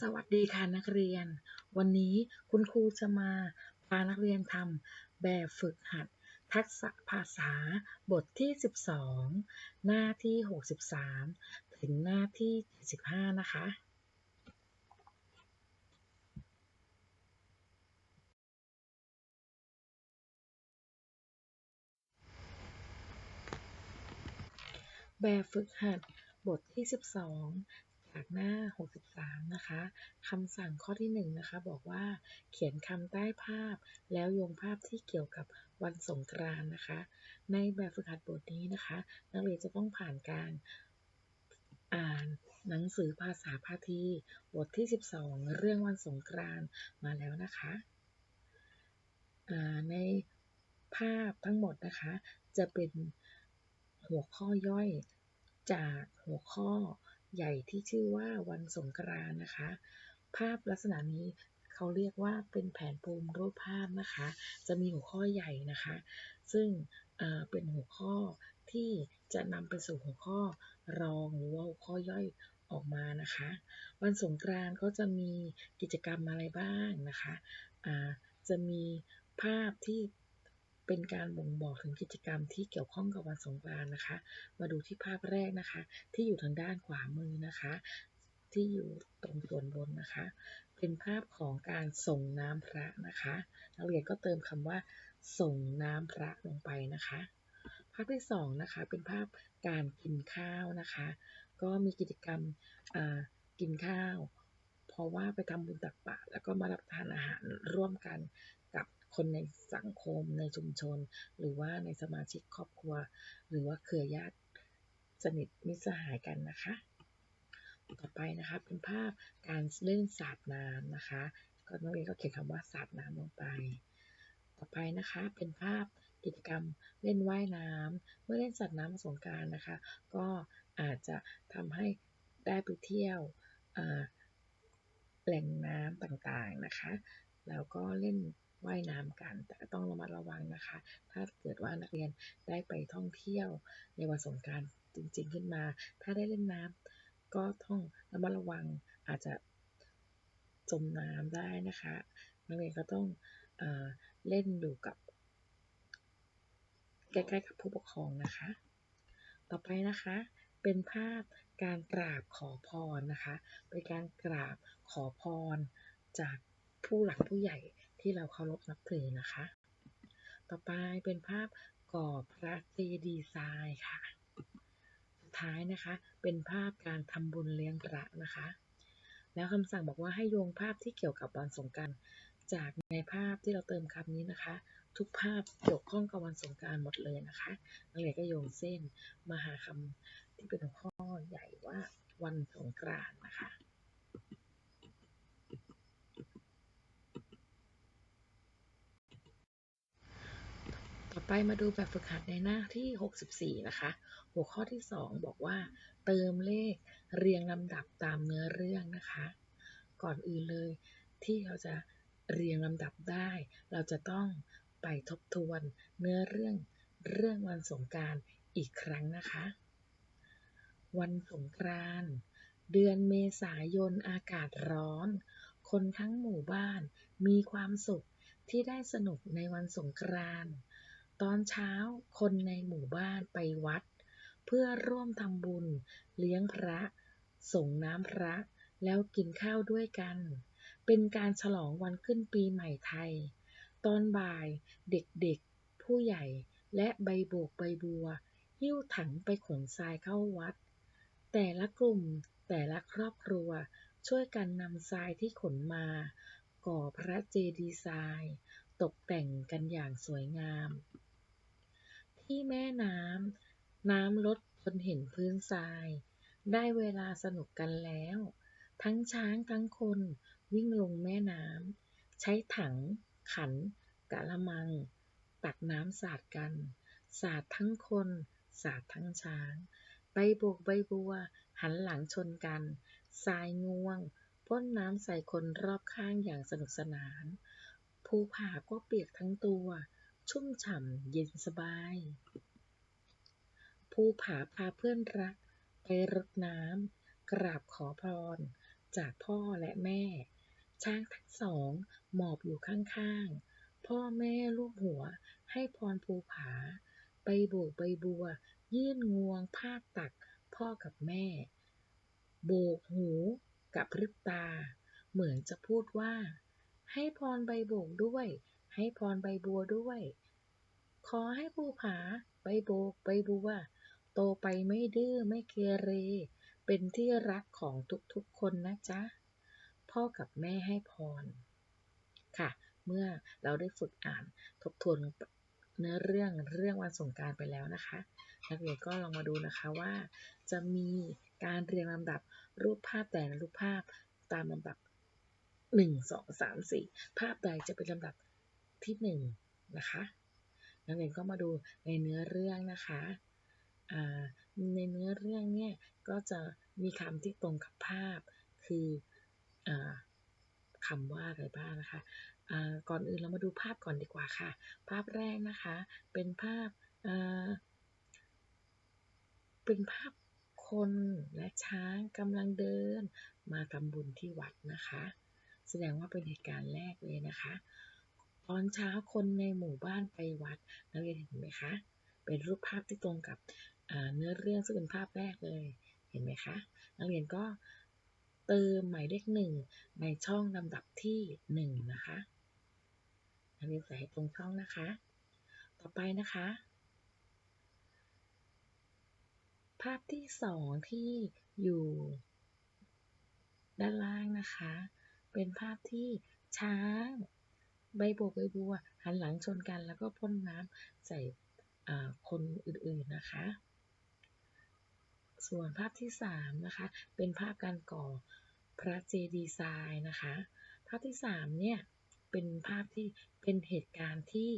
สวัสดีค่ะนักเรียน วันนี้คุณครูจะมาพานักเรียนทำแบบฝึกหัด ทักษะภาษาบทที่ 12 หน้าที่ 63 ถึงหน้าที่ 75 นะคะ แบบฝึกหัดบทที่ 12 จากหน้า 63 นะคะคำสั่งข้อที่1นะคะบอกว่าเขียนคำใต้ภาพ แล้วโยงภาพที่เกี่ยวกับวันสงกรานต์นะคะ ในแบบฝึกหัดบทนี้นะคะ นักเรียนจะต้องผ่านการอ่านหนังสือภาษาพาทีบทที่ 12 เรื่องวันสงกรานต์มาแล้วนะคะในภาพทั้งหมดนะคะ จะเป็นหัวข้อย่อยจากหัวข้อ ใหญ่ที่ชื่อว่าวันสงกรานนะคะ ภาพลักษณะนี้เขาเรียกว่าเป็นแผนภูมิรูปภาพนะคะ จะมีหัวข้อใหญ่นะคะ ซึ่งเเป็นหัวข้อที่จะนำไปสู่หัวข้อรองหรือว่าหัวข้อย่อยออกมานะคะ วันสงกรานต์ก็จะมีกิจกรรมอะไรบ้างนะคะจะมีภาพที่ เป็นการบ่งบอกถึงกิจกรรมที่เกี่ยวข้องกับวันสงกรานต์นะคะ มาดูที่ภาพแรกนะคะ ที่อยู่ทางด้านขวามือนะคะ ที่อยู่ตรงส่วนบนนะคะ เป็นภาพของการส่งน้ำพระนะคะนักเรียนก็เติมคำว่า ส่งน้ำพระลงไปนะคะ ภาพที่สองนะคะเป็นภาพการกินข้าวนะคะ ก็มีกิจกรรมกินข้าว เพราะว่าไปทำบุญตักบาตรแล้วก็มารับทานอาหารร่วมกัน คนในสังคมในชุมชน หรือว่าในสมาชิกครอบครัว หรือว่าเครือญาติสนิทมิตรสหายกันนะคะ ต่อไปนะคะเป็นภาพการเล่นสาดน้ำนะคะ ก็นักเรียนก็เขียนคำว่าสาดน้ำลงไป ต่อไปนะคะเป็นภาพกิจกรรมเล่นว่ายน้ำเมื่อเล่นสัตว์น้ำสงการนะคะ ก็อาจจะทำให้ได้ไปเที่ยวแหล่งน้ำต่างๆนะคะ แล้วก็เล่น ว่ายน้ำกัน แต่ต้องระมัดระวังนะคะ ถ้าเกิดว่านักเรียนได้ไปท่องเที่ยวในวันสงการจริงๆขึ้นมา ถ้าได้เล่นน้ำก็ต้องระมัดระวังอาจจะจมน้ำได้นะคะ นักเรียนก็ต้องเออเล่นอยู่กับใกล้ๆกับผู้ปกครองนะคะ ต่อไปนะคะเป็นภาพการกราบขอพรนะคะ เป็นการกราบขอพรจากผู้หลักผู้ใหญ่ ที่เราเคารพนับถือนะคะ ต่อไปเป็นภาพก่อพระเจดีย์ทรายค่ะ สุดท้ายนะคะเป็นภาพการทำบุญเลี้ยงพระนะคะ แล้วคำสั่งบอกว่าให้โยงภาพที่เกี่ยวกับวันสงกานต์จากในภาพที่เราเติมคำนี้นะคะ ทุกภาพเกี่ยวข้องกับวันสงกานต์หมดเลยนะคะนักเรียนก็โยงเส้นมาหาคำที่เป็นหัวข้อใหญ่ว่าวันสงกรานต์นะคะ ต่อไปมาดูแบบฝึกหัดในหน้าที่ 64 นะคะ หัวข้อที่ 2 บอกว่า เติมเลขเรียงลำดับตามเนื้อเรื่องนะคะ ก่อนอื่นเลยที่เราจะเรียงลำดับได้ เราจะต้องไปทบทวนเนื้อเรื่องเรื่องวันสงการอีกครั้งนะคะ วันสงกรานเดือนเมษายนอากาศร้อน คนทั้งหมู่บ้านมีความสุขที่ได้สนุกในวันสงกรานต์ ตอนเช้าคนในหมู่บ้านไปวัด เพื่อร่วมทำบุญ เลี้ยงพระ ส่งน้ำพระ แล้วกินข้าวด้วยกัน เป็นการฉลองวันขึ้นปีใหม่ไทย ตอนบ่ายเด็กๆ ผู้ใหญ่และใบโบกใบบัว หิ้วถังไปขนทรายเข้าวัด แต่ละกลุ่มแต่ละครอบครัวช่วยกันนำทรายที่ขนมา ก่อพระเจดีย์ทราย ตกแต่งกันอย่างสวยงาม ที่แม่น้ำ น้ำลดจนเห็นพื้นทราย ได้เวลาสนุกกันแล้ว ทั้งช้างทั้งคนวิ่งลงแม่น้ำ ใช้ถัง ขัน กะละมัง ตักน้ำสาดกัน สาดทั้งคน สาดทั้งช้าง ใบโบกใบบัว หันหลังชนกัน ทรายง่วงพ่นน้ำใส่คนรอบข้างอย่างสนุกสนาน ภูผาก็เปียกทั้งตัว ชุ่มฉ่ำเย็นสบาย ภูผาพาเพื่อนรัก ไปรดน้ำ กราบขอพร จากพ่อและแม่ ช้างทั้งสองหมอบอยู่ข้างๆ พ่อแม่ลูบหัวให้พรภูผา ใบโบกใบบัว ยื่นงวงพาดตักพ่อกับแม่ โบกหูกับพริบตา เหมือนจะพูดว่า ให้พรใบโบกด้วย ให้พรใบบัวด้วย ขอให้ภูผาใบโบกใบบัว โตไปไม่ดื้อไม่เกเร เป็นที่รักของทุกๆคนนะจ๊ะ พ่อกับแม่ให้พร ค่ะ เมื่อเราได้ฝึกอ่านทบทวนเนื้อเรื่องเรื่องวันสงการไปแล้วนะคะ นักเรียนก็ลองมาดูนะคะว่า จะมีการเรียงลำดับรูปภาพแต่ละรูปภาพตามลำดับ 1 2 3 4 ภาพใดจะเป็นลำดับ ที่1นนะคะนักเรียนก็มาดูในเนื้อเรื่องนะคะในเนื้อเรื่องเนี่ยก็จะมีคำที่ตรงกับภาพ คืออคำว่าอะไรบ้างนะคะก่อนอื่นเรามาดูภาพก่อนดีกว่าค่ะ ภาพแรกนะคะเป็นภาพเป็นภาพคนและช้างกำลังเดินมาทำบุญที่วัดนะคะ แสดงว่าเป็นเหตุการณ์แรกเลยนะคะ อนเช้าคนในหมู่บ้านไปวัดนักเรียนเห็นไหมคะ เป็นรูปภาพที่ตรงกับเนื้อเรื่องซึ่งเป็นภาพแรกเลย เห็นไหมคะ นักเรียนก็เติมหมายเลขหนึ่งในช่องลำดับที่หนึ่งนะคะนักเรียนใส่ตรงช่องนะคะ ต่อไปนะคะ ภาพที่สองที่อยู่ด้านล่างนะคะ เป็นภาพที่ช้าง ใบโบกใบบัวหันหลังชนกันแล้วก็พ่นน้ำใส่คนอื่นๆนะคะ ส่วนภาพที่3นะคะเป็นภาพการก่อพระเจดีย์ทรายนะคะ ภาพที่3เนี่ยเป็นภาพที่เป็นเหตุการณ์ที่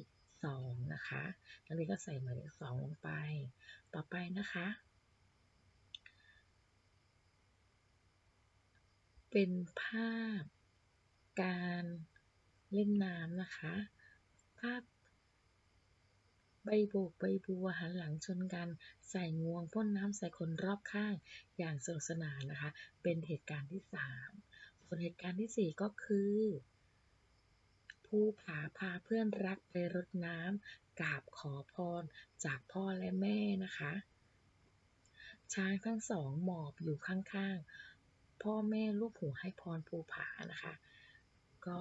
2นะคะนักเรียนก็ใส่หมายเลขสองลงไป ต่อไปนะคะ เป็นภาพการ เล่นน้ำนะคะ ภาพใบโบกใบบัวหันหลังชนกันใส่งวงพ่นน้ำใส่คนรอบข้างอย่างสนุกสนานนะคะ เป็นเหตุการณ์ที่สามส่วนเหตุการณ์ที่สี่ก็คือผู้ผาพาเพื่อนรักไปรดน้ำกราบขอพรจากพ่อและแม่นะคะ ช้างทั้งสองหมอบอยู่ข้างๆ พ่อแม่ลูกหูให้พรภูผานะคะ ก็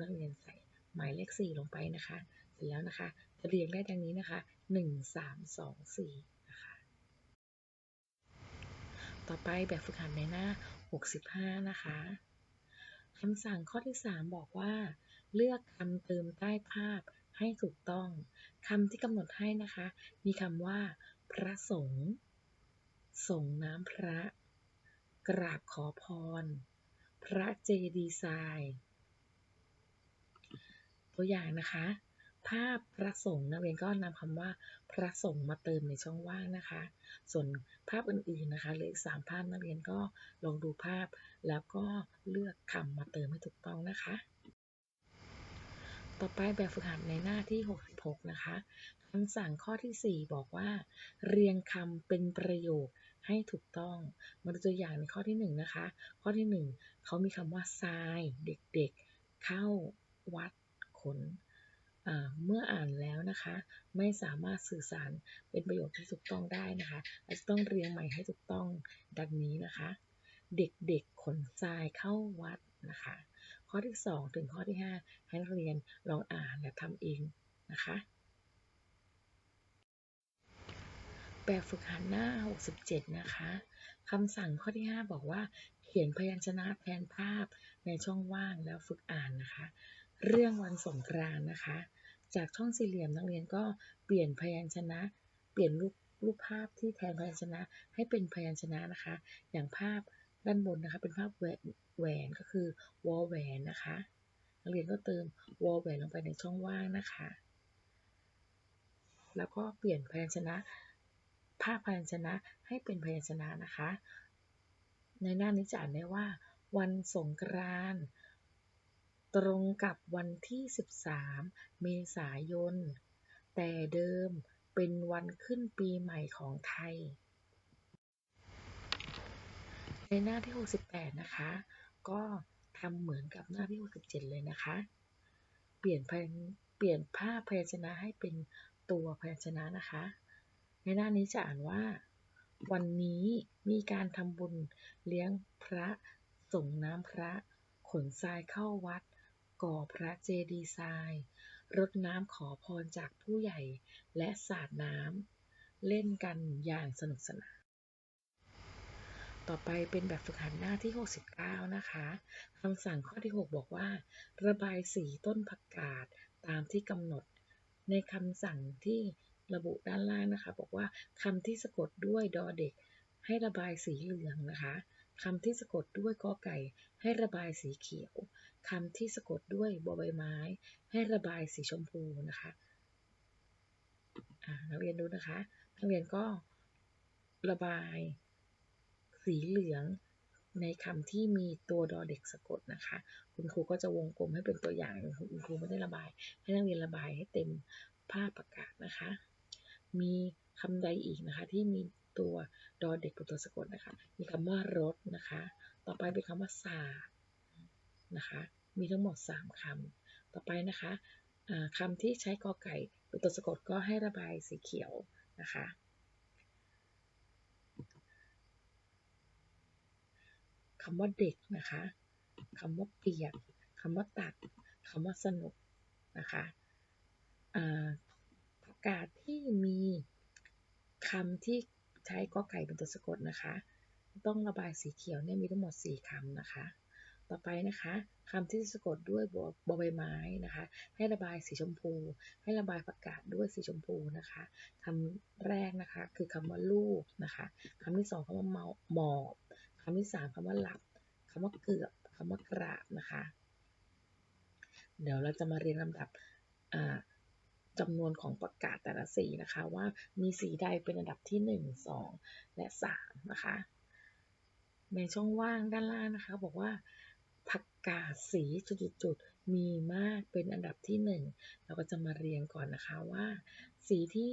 นักเรียนใส่หมายเลขสี่ลงไปนะคะ เสร็จแล้วนะคะ จะเรียงได้ดังนี้นะคะหนึ่งสามสองสี่นะคะ ต่อไปแบบฝึกหัดในหน้า 65 นะคะคำสั่งข้อที่ 3 บอกว่า เลือกคำเติมใต้ภาพให้ถูกต้องคำที่กำหนดให้นะคะ มีคำว่า พระสงฆ์ส่งน้ำพระ กราบขอพร พระเจดีย์ทราย ตัวอย่างนะคะ ภาพพระสงฆ์นักเรียนก็นำคำว่าพระสงฆ์มาเติมในช่องว่างนะคะ ส่วนภาพอื่นๆนะคะเหลืออีกสามภาพนักเรียนก็ลองดูภาพ แล้วก็เลือกคำมาเติมให้ถูกต้องนะคะ ต่อไปแบบฝึกหัดในหน้าที่ 66 นะคะคำสั่งข้อที่ 4 บอกว่า เรียงคำเป็นประโยคให้ถูกต้อง มาดูตัวอย่างในข้อที่ 1 นะคะ ข้อที่ 1เขามีคำว่าทรายเด็กๆ เข้าวัด ขนเมื่ออ่านแล้วนะคะ ไม่สามารถสื่อสารเป็นประโยคที่ถูกต้องได้นะคะเราจะต้องเรียงใหม่ให้ถูกต้องดังนี้นะคะ เด็กๆขนทรายเข้าวัดนะคะ ข้อที่ 2 ถึงข้อที่ 5 ให้นักเรียนลองอ่านและทำเองนะคะแบบฝึกหัดหน้า 67 นะคะ คำสั่งข้อที่ 5 บอกว่า เขียนพยัญชนะแทนภาพในช่องว่างแล้วฝึกอ่านนะคะ เรื่องวันสงกรานนะคะ จากช่องสี่เหลี่ยมนักเรียนก็เปลี่ยนพยัญชนะ เปลี่ยนรูปรูปภาพที่แทนพยัญชนะให้เป็นพยัญชนะนะคะ อย่างภาพด้านบนนะคะ เป็นภาพแหวนก็คือวอลแหวนนะคะนักเรียนก็เติมวอลแหวนลงไปในช่องว่างนะคะ แล้วก็เปลี่ยนพยัญชนะ ภาพพยัญชนะให้เป็นพยัญชนะนะคะ ในหน้านี้จะอ่านได้ว่า วันสงกรานต์ ตรงกับวันที่ 13 เมษายน แต่เดิมเป็นวันขึ้นปีใหม่ของไทย ในหน้าที่ 68 นะคะ ก็ทำเหมือนกับหน้าที่ 67 เลยนะคะ เปลี่ยนพยัญเปลี่ยนภาพพยัญชนะให้เป็นตัวพยัญชนะนะคะ ในหน้านี้จะอ่านว่า วันนี้มีการทำบุญเลี้ยงพระส่งน้ำพระขนทรายเข้าวัด ก่อพระเจดีย์ทราย รดน้ำขอพรจากผู้ใหญ่และสาดน้ำเล่นกันอย่างสนุกสนานต่อไปเป็นแบบฝึกหัดหน้าที่ 69 นะคะคำสั่งข้อที่ 6 บอกว่า ระบายสีต้นผักกาดตามที่กำหนด ในคำสั่งที่ระบุด้านล่างนะคะ บอกว่าคำที่สะกดด้วยดอเด็ก ให้ระบายสีเหลืองนะคะคำที่สะกดด้วยกอไก่ ให้ระบายสีเขียว คำที่สะกดด้วยบอใบไม้ ให้ระบายสีชมพูนะคะนักเรียนดูนะคะ นักเรียนก็ระบายสีเหลืองในคำที่มีตัวดอเด็กสะกดนะคะ คุณครูก็จะวงกลมให้เป็นตัวอย่างคุณครูไม่ได้ระบาย ให้นักเรียนระบายให้เต็มภาพประกาศนะคะ มีคำใดอีกนะคะที่มีตัวดอเด็กเป็นตัวสะกดนะคะ มีคำว่ารถนะคะ ต่อไปเป็นคำว่าสาด นะคะ มีทั้งหมด 3คำต่อไปนะคะคำที่ใช้กอไก่เป็นตัวสะกดก็ให้ระบายสีเขียวนะคะคำว่าเด็กนะคะคำว่าเปียกคำว่าตัดคำว่าสนุกนะคะประกาศที่มีคำที่ใช้กอไก่เป็นตัวสะกดนะคะ ต้องระบายสีเขียวเนี่ยมีทั้งหมด 4คำนะคะ ต่อไปนะคะคำที่สะกดด้วยบอบใบไม้นะคะ ให้ระบายสีชมพู ให้ระบายประกาศด้วยสีชมพูนะคะคำแรกนะคะคือคำว่าลูกนะคะคำที่สองคำว่าเมาหมอบคำที่สามคำว่าหลับคำว่าเกือบคำว่ากราบนะคะ เดี๋ยวเราจะมาเรียนลำดับจำนวนของประกาศแต่ละสีนะคะว่ามีสีใดเป็นอันดับที่ 1 2 และ 3 นะคะ ในช่องว่างด้านล่างนะคะ บอกว่า ผักกาดสีจุดๆมีมากเป็นอันดับที่ 1 เราก็จะมาเรียงก่อนนะคะว่า สีที่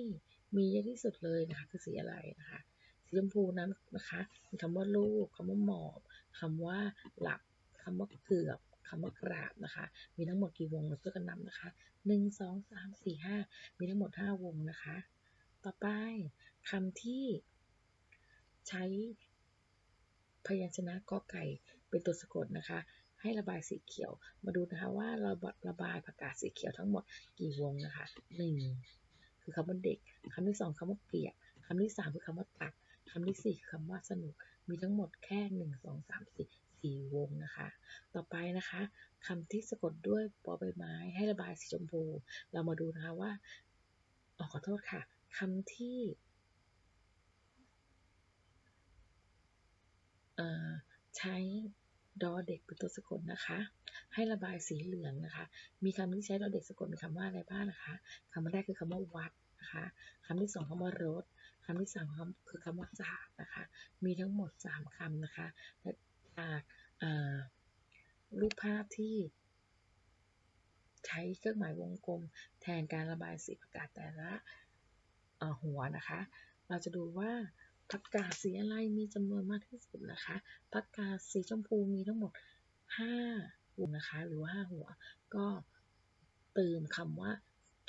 มีเยอะที่สุดเลยนะคะคือสีอะไรนะคะสีชมพูนั้นนะคะมีคำว่าลูกคำว่าหมอบคำว่าหลับคำว่าเกือบคำว่ากราบนะคะ มีทั้งหมดกี่วงเราช่วยกันนับนะคะหนึ่งสองสามสี่ห้ามีทั้งหมดห้าวงนะคะ ต่อไปคำที่ใช้พยัญชนะกอไก่เป็นตัวสะกดนะคะ ให้ระบายสีเขียว มาดูนะคะว่าเราระบายประกาศสีเขียวทั้งหมดกี่วงนะคะหนึ่งคือคำว่าเด็กคำที่สองคำว่าเปียกคำที่สามคือคำว่าตักคำที่สี่คือคำว่าสนุก มีทั้งหมดแค่หนึ่งสองสามสี่สี่วงนะคะ ต่อไปนะคะคำที่สะกดด้วยปอใบไม้ ให้ระบายสีชมพู เรามาดูนะคะว่าออขอโทษค่ะคำที่ใช้ ดอเด็กเป็นตัวสะกดนะคะ ให้ระบายสีเหลืองนะคะ มีคำที่ใช้ดอเด็กสะกดมีคำว่าอะไรบ้างนะคะคำแรกคือคำว่าวัดนะคะคำที่สองคำว่ารถคำที่สามคือคำว่าศาสตร์นะคะ มีทั้งหมดสามคำนะคะและจากรูปภาพที่ใช้เครื่องหมายวงกลม แทนการระบายสีประกาศแต่ละหัวนะคะ เราจะดูว่า ผักกาดสีอะไรมีจำนวนมากที่สุดนะคะผักกาดสีชมพูมีทั้งหมด5หัวนะคะ หรือว่า5หัว ก็เติมคำว่า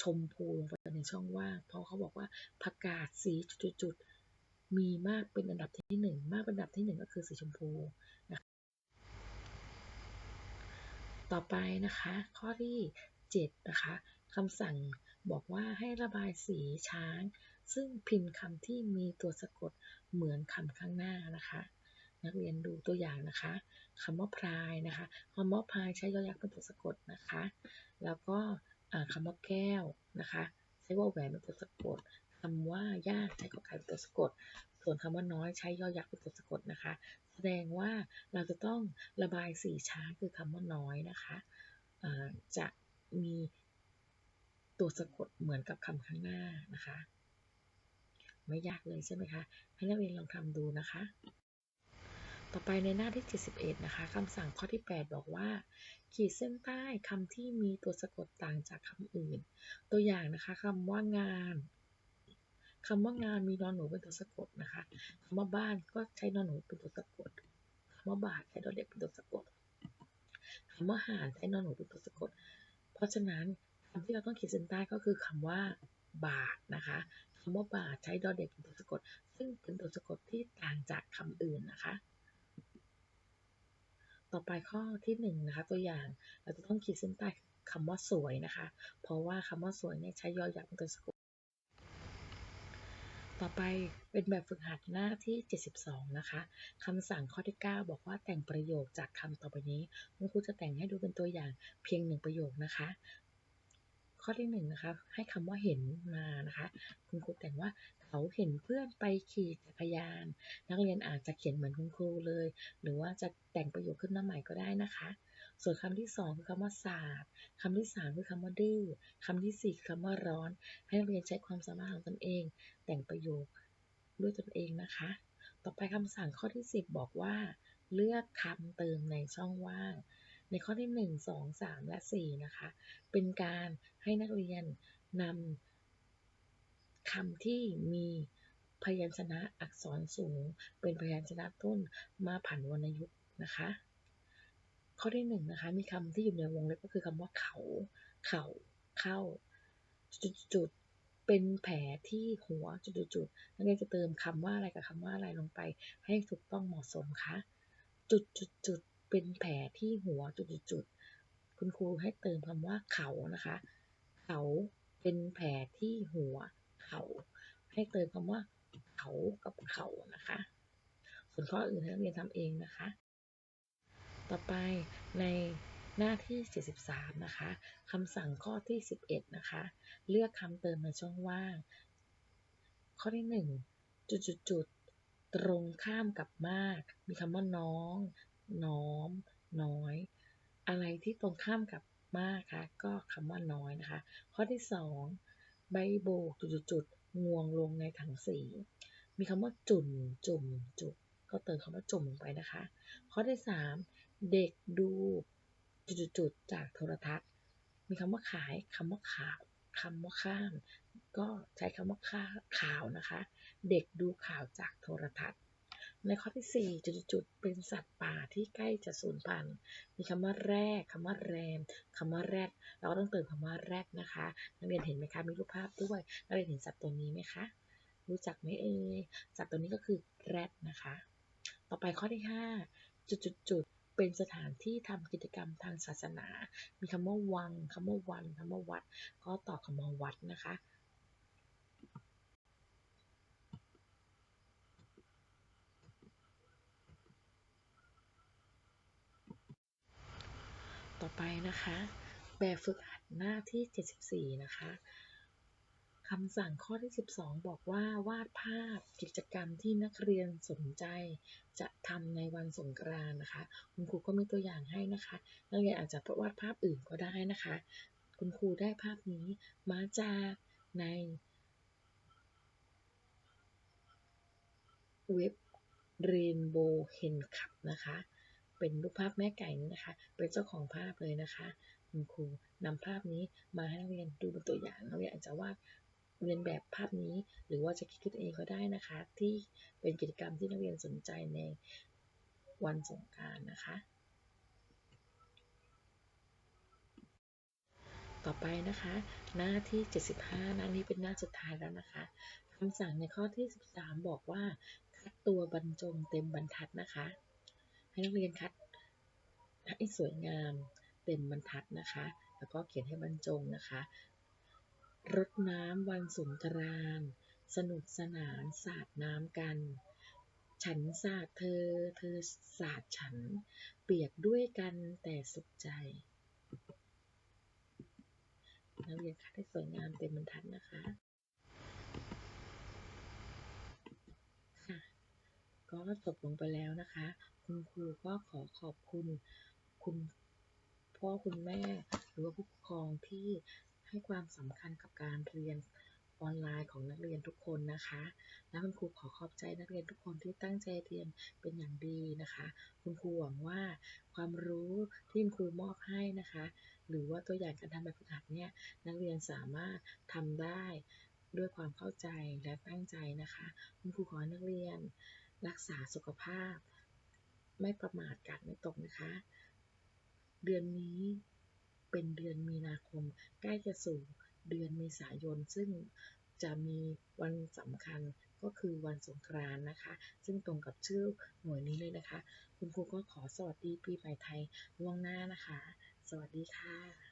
ชมพูลงไปในช่องว่าง เพราะเขาบอกว่าผักกาดสีจุดๆมีมากเป็นอันดับที่ 1 มากเป็นอันดับที่ 1 ก็คือสีชมพูนะคะต่อไปนะคะ ข้อที่7นะคะคำสั่งบอกว่าให้ระบายสีช้าง ซึ่งพิมพ์คำที่มีตัวสะกดเหมือนคำข้างหน้านะคะ นักเรียนดูตัวอย่างนะคะคำว่าพรายนะคะคำว่าพรายใช้ยอยักษ์เป็นตัวสะกดนะคะ แล้วก็คำว่าแก้วนะคะ ใช้ว่าแหวนเป็นตัวสะกดคำว่าญาติใช้กอไก่เป็นตัวสะกด ส่วนคำว่าน้อยใช้ยอยักษ์เป็นตัวสะกดนะคะ แสดงว่าเราจะต้องระบายสีช้าคือคำว่าน้อยนะคะจะมีตัวสะกดเหมือนกับคำข้างหน้านะคะ ไม่ยากเลยใช่ไหมคะ ให้นักเรียนลองทำดูนะคะ ต่อไปในหน้าที่ 71 นะคะคำสั่งข้อที่ 8 บอกว่า ขีดเส้นใต้คำที่มีตัวสะกดต่างจากคำอื่น ตัวอย่างนะคะคำว่างานคำว่างานมีนอนหนูเป็นตัวสะกดนะคะคำว่าบ้านก็ใช้นอนหนูเป็นตัวสะกดคำว่าบาทใช้ดอเด็กเป็นตัวสะกดคำว่าห่านใช้นอนหนูเป็นตัวสะกด เพราะฉะนั้นคำที่เราต้องขีดเส้นใต้ก็คือคำว่าบาทนะคะ คำว่าบาทใช้ดอเด็กเป็นตัวสะกด ซึ่งเป็นตัวสะกดที่ต่างจากคำอื่นนะคะ ต่อไปข้อที่หนึ่งนะคะตัวอย่างเราจะต้องขีดเส้นใต้คำว่าสวยนะคะ เพราะว่าคำว่าสวยเนี่ยใช้ยอยักษ์เป็นตัวสะกด ต่อไปเป็นแบบฝึกหัดหน้าที่ 72 นะคะคำสั่งข้อที่ 9 บอกว่าแต่งประโยคจากคำต่อไปนี้คุณครูจะแต่งให้ดูเป็นตัวอย่างเพียงหนึ่งประโยคนะคะ ข้อที่หนึ่งนะคะให้คำว่าเห็นมานะคะ คุณครูแต่งว่าเขาเห็นเพื่อนไปขี่จักรยาน นักเรียนอาจจะเขียนเหมือนคุณครูเลย หรือว่าจะแต่งประโยคขึ้นมาใหม่ก็ได้นะคะ ส่วนคำที่สองคือคำว่าสาดคำที่สามคือคำว่าดื้อคำที่สี่คือคำว่าร้อน ให้นักเรียนใช้ความสามารถของตนเอง แต่งประโยคด้วยตนเองนะคะ ต่อไปคำสั่งข้อที่ 10 บอกว่า เลือกคำเติมในช่องว่าง ในข้อที่ 1 2 3 และ 4 นะคะ เป็นการให้นักเรียนนำคำที่มีพยัญชนะอักษรสูง เป็นพยัญชนะต้นมาผันวรรณยุกต์นะคะ ข้อที่หนึ่งนะคะ มีคำที่อยู่ในวงเล็บก็คือคำว่าเขา เขา เข้า จุดๆเป็นแผลที่หัวจุดๆนักเรียนจะเติมคำว่าอะไรกับคำว่าอะไรลงไป ให้ถูกต้องเหมาะสมคะจุดๆ เป็นแผลที่หัวจุดๆคุณครูให้เติมคำว่าเขานะคะ เขาเป็นแผลที่หัวเขา ให้เติมคำว่าเขากับเขานะคะ ส่วนข้ออื่นให้นักเรียนทำเองนะคะ ต่อไปในหน้าที่ 73 นะคะคำสั่งข้อที่ 11 นะคะ เลือกคำเติมในช่องว่าง ข้อที่ 1 จุดจุดจุดตรงข้ามกับมาก มีคำว่าน้อง น้อม น้อย อะไรที่ตรงข้ามกับมากคะก็คำว่าน้อยนะคะ ข้อที่ 2 ใบโบกจุดจุดจุดงวงลงในถังสี มีคำว่าจุ่มจุ่มจุดก็เติมคำว่าจุ่มลงไปนะคะ ข้อที่ 3 เด็กดูจุดๆๆจากโทรทัศน์ มีคำว่าขายคำว่าขาวคำว่าข้าม ก็ใช้คำว่าข่าข่าวนะคะ เด็กดูข่าวจากโทรทัศน์ ในข้อที่ 4 จุดๆเป็นสัตว์ป่าที่ใกล้จะสูญพันธุ์ มีคำว่าแรกคำว่าแรมคำว่าแรด เราก็ต้องเติมคำว่าแรดนะคะ นักเรียนเห็นไหมคะ มีรูปภาพด้วย นักเรียนเห็นสัตว์ตัวนี้ไหมคะ รู้จักไหมเอ่ย สัตว์ตัวนี้ก็คือแรดนะคะ ต่อไปข้อที่ 5 จุดๆเป็นสถานที่ทำกิจกรรมทางศาสนา มีคำว่าวังคำว่าวันคำว่าวัด ก็ตอบคำว่าวัดนะคะ ต่อไปนะคะ แบบฝึกหัดหน้าที่ 74 นะคะคำสั่งข้อที่ 12 บอกว่าวาดภาพกิจกรรมที่นักเรียนสนใจ จะทำในวันสงกรานต์นะคะ คุณครูก็มีตัวอย่างให้นะคะ นักเรียนอาจจะวาดภาพอื่นก็ได้นะคะ คุณครูได้ภาพนี้มาจากในเว็บ Rainbow Hen Cup นะคะ เป็นรูปภาพแม่ไก่นี้นะคะ เป็นเจ้าของภาพเลยนะคะ คุณครูนำภาพนี้มาให้นักเรียนดูเป็นตัวอย่างนักเรียนอาจจะวาดเรียนแบบภาพนี้ หรือว่าจะคิดขึ้นเองก็ได้นะคะ ที่เป็นกิจกรรมที่นักเรียนสนใจในวันสงกานต์นะคะ ต่อไปนะคะ หน้าที่ 75 หน้านี้เป็นหน้าสุดท้ายแล้วนะคะคำสั่งในข้อที่ 13 บอกว่าคัดตัวบรรจงเต็มบรรทัดนะคะ ให้นักเรียนคัดให้สวยงามเต็มบรรทัดนะคะ แล้วก็เขียนให้บรรจงนะคะ รดน้ำวันสงกรานสนุกสนานสาดน้ำกัน ฉันสาดเธอ เธอสาดฉัน เปียกด้วยกันแต่สุขใจนักเรียนคัดให้สวยงามเต็มบรรทัดนะคะค่ะก็จบลงไปแล้วนะคะ คุณครูก็ขอขอบคุณคุณพ่อคุณแม่ หรือว่าผู้ปกครองที่ให้ความสำคัญกับการเรียนออนไลน์ของนักเรียนทุกคนนะคะและคุณครูขอขอบใจนักเรียนทุกคนที่ตั้งใจเรียนเป็นอย่างดีนะคะ คุณครูหวังว่าความรู้ที่คุณครูมอบให้นะคะ หรือว่าตัวอย่างการทำแบบฝึกหัดเนี่ยนักเรียนสามารถทำได้ด้วยความเข้าใจและตั้งใจนะคะ คุณครูขอให้นักเรียน รักษาสุขภาพ ไม่ประมาทกาดไม่ตกนะคะ เดือนนี้เป็นเดือนมีนาคม ใกล้จะสู่เดือนเมษายน ซึ่งจะมีวันสำคัญก็คือวันสงกรานต์นะคะ ซึ่งตรงกับชื่อหน่วยนี้เลยนะคะ คุณครูก็ขอสวัสดีปีใหม่ไทยล่วงหน้านะคะ สวัสดีค่ะ